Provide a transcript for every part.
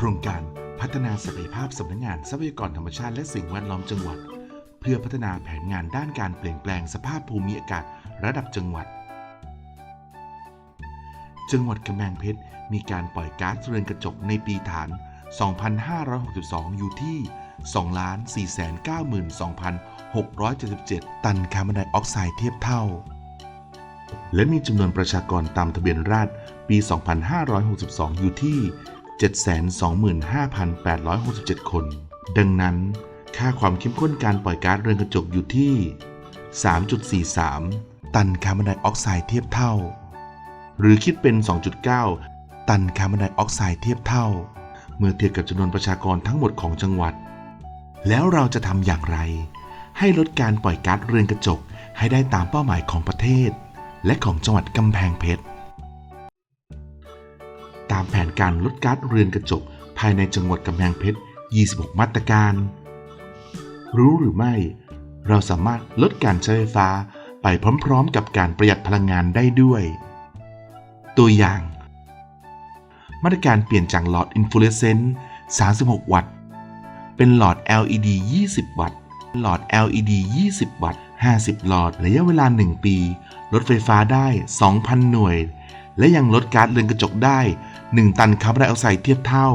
โครงการพัฒนาศักยภาพสำนักงานทรัพยากรธรรมชาติและสิ่งแวดล้อมจังหวัด เพื่อพัฒนาแผนงานด้านการเปลี่ยนแปลงสภาพภูมิอากาศระดับจังหวัด จังหวัดกำแพงเพชรมีการปล่อยก๊าซเรือนกระจกในปีฐาน 2562 อยู่ที่ 2,492,677 ตันคาร์บอนไดออกไซด์เทียบเท่า และมีจำนวนประชากรตามทะเบียนราษฎรปี 2562 อยู่ที่ 725,867 คน ดังนั้น ค่าความเข้มข้นการปล่อยก๊าซเรือนกระจกอยู่ที่ 3.43 ตันคาร์บอนไดออกไซด์เทียบเท่า หรือคิดเป็น 2.9 ตันคาร์บอนไดออกไซด์เทียบเท่า เมื่อเทียบกับจำนวนประชากรทั้งหมดของจังหวัด แล้วเราจะทำอย่างไร ให้ลดการปล่อยก๊าซเรือนกระจกให้ได้ตามเป้าหมายของประเทศ และของจังหวัดกำแพงเพชรามแผนการลดก๊าซเรือนกระจก ภายในจังหวัดกำแพงเพชร 26 มาตรการ รู้หรือไม่ เราสามารถลดการใช้ไฟฟ้าไปพร้อมๆ กับการประหยัดพลังงานได้ด้วย ตัวอย่าง มาตรการเปลี่ยนจากหลอดอินฟลูเอเซนต์ 36 วัตต์ เป็นหลอด LED 20 วัตต์ หลอด LED 20 วัตต์ 50 หลอด ระยะเวลา 1 ปี ลดไฟฟ้าได้ 2,000 หน่วย และยังลดก๊าซเรือนกระจกได้ 1 ตันคาร์บอนไดออกไซด์เทียบเท่า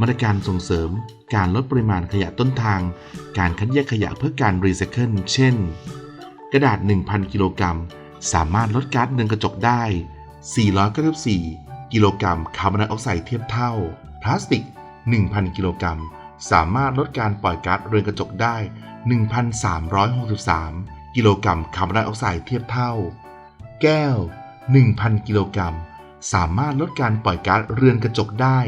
มาตรการส่งเสริมการลดปริมาณขยะต้นทาง การคัดแยกขยะเพื่อการรีไซเคิลเช่น กระดาษ 1,000 กิโลกรัม สามารถลดก๊าซเรือนกระจกได้ 494 กิโลกรัมคาร์บอนไดออกไซด์เทียบเท่า พลาสติก 1,000 กิโลกรัม สามารถลดการปล่อยก๊าซเรือนกระจกได้ 1,363 กิโลกรัมคาร์บอนไดออกไซด์เทียบเท่า แก้ว 1,000 กิโลกรัม สามารถลดการปล่อยก๊าซเรือนกระจกได้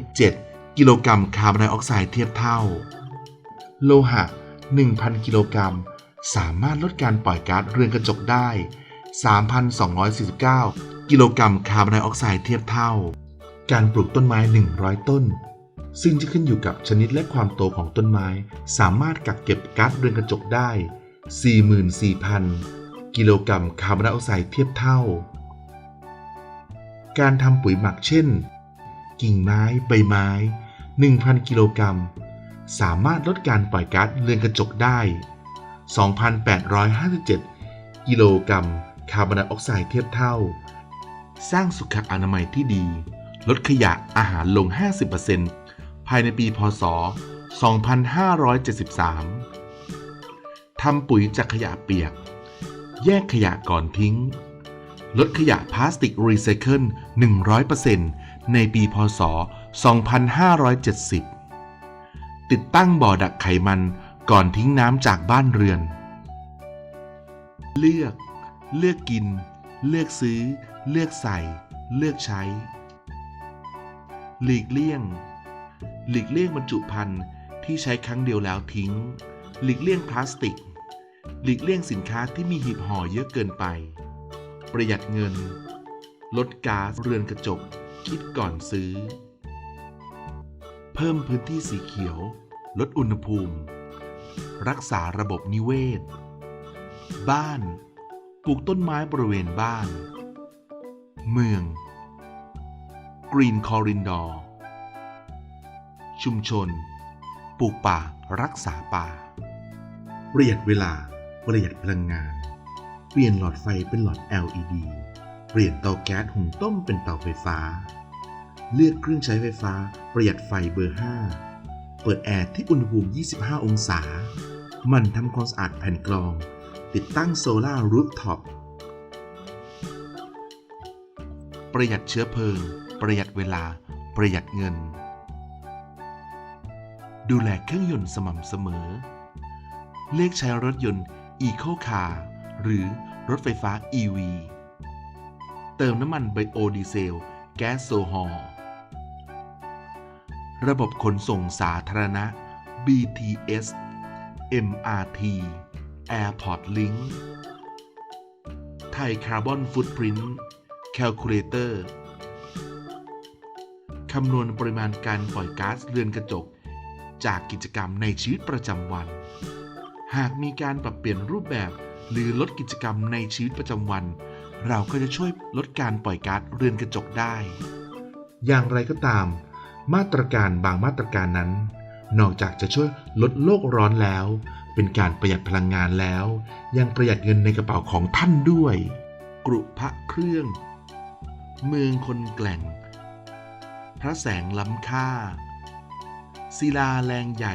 2,107 กิโลกรัมคาร์บอนไดออกไซด์เทียบเท่า โลหะ 1,000 กิโลกรัม สามารถลดการปล่อยก๊าซเรือนกระจกได้ 3,249 กิโลกรัมคาร์บอนไดออกไซด์เทียบเท่า การปลูกต้นไม้ 100 ต้นซึ่งจะขึ้นอยู่กับชนิดและความโตของต้นไม้ สามารถกักเก็บก๊าซเรือนกระจกได้ 44,000 กิโลกรัมคาร์บอนไดออกไซด์เทียบเท่า การทำปุ๋ยหมักเช่น กิ่งไม้ใบไม้ 1,000 กิโลกรัม สามารถลดการปล่อยก๊าซเรือนกระจกได้ 2,857 กิโลกรัมคาร์บอนไดออกไซด์เทียบเท่า สร้างสุขอนามัยที่ดี ลดขยะอาหารลง 50%ภายในปีพศ 2573 ทำปุ๋ยจากขยะเปียก แยกขยะก่อนทิ้ง ลดขยะพลาสติกรีไซเคิล 100%ในปีพศ 2570 ติดตั้งบ่อดักไขมันก่อนทิ้งน้ำจากบ้านเรือน เลือก เลือกกิน เลือกซื้อ เลือกใส่ เลือกใช้ หลีกเลี่ยง หลีกเลี่ยงบรรจุภัณฑ์ที่ใช้ครั้งเดียวแล้วทิ้ง หลีกเลี่ยงพลาสติก หลีกเลี่ยงสินค้าที่มีหีบห่อเยอะเกินไป ประหยัดเงิน ลดก๊าซเรือนกระจก คิดก่อนซื้อ เพิ่มพื้นที่สีเขียว ลดอุณหภูมิ รักษาระบบนิเวศ บ้าน ปลูกต้นไม้บริเวณบ้าน เมือง Green Corridor ชุมชน ปลูกป่ารักษาป่า ประหยัดเวลา ประหยัดพลังงาน เปลี่ยนหลอดไฟเป็นหลอด LED เปลี่ยนเตาแก๊สหุงต้มเป็นเตาไฟฟ้า เลือกเครื่องใช้ไฟฟ้าประหยัดไฟเบอร์ 5 เปิดแอร์ที่อุณหภูมิ 25 องศา มันทำความสะอาดแผ่นกรอง ติดตั้งโซลาร์รูฟท็อป ประหยัดเชื้อเพลิง ประหยัดเวลา ประหยัดเงิน ดูแลเครื่องยนต์สม่ำเสมอ เลือกใช้รถยนต์ Eco Car หรือรถไฟฟ้า EV เติมน้ำมันไบโอดีเซล แก๊สโซฮอล์ระบบขนส่งสาธารณะ BTS MRT Airport Link ไทยคาร์บอนฟุตพริ้นท์แคลคูลเลเตอร์คำนวณปริมาณการปล่อยก๊าซเรือนกระจก จากกิจกรรมในชีวิตประจำวัน หากมีการปรับเปลี่ยนรูปแบบ หรือลดกิจกรรมในชีวิตประจำวัน เราก็จะช่วยลดการปล่อยก๊าซเรือนกระจกได้ อย่างไรก็ตาม มาตรการบางมาตรการนั้น นอกจากจะช่วยลดโลกร้อนแล้ว เป็นการประหยัดพลังงานแล้ว ยังประหยัดเงินในกระเป๋าของท่านด้วย กรุพระเครื่อง เมืองคนแกล่ง พระแสงล้ำค่าศิลาแรงใหญ่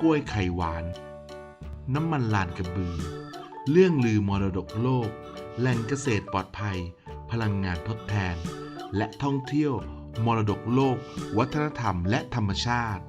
กล้วยไข่หวาน น้ำมันลานกระบือ เรื่องลือมรดกโลก แหล่งเกษตรปลอดภัย พลังงานทดแทน และท่องเที่ยว มรดกโลก วัฒนธรรมและธรรมชาติ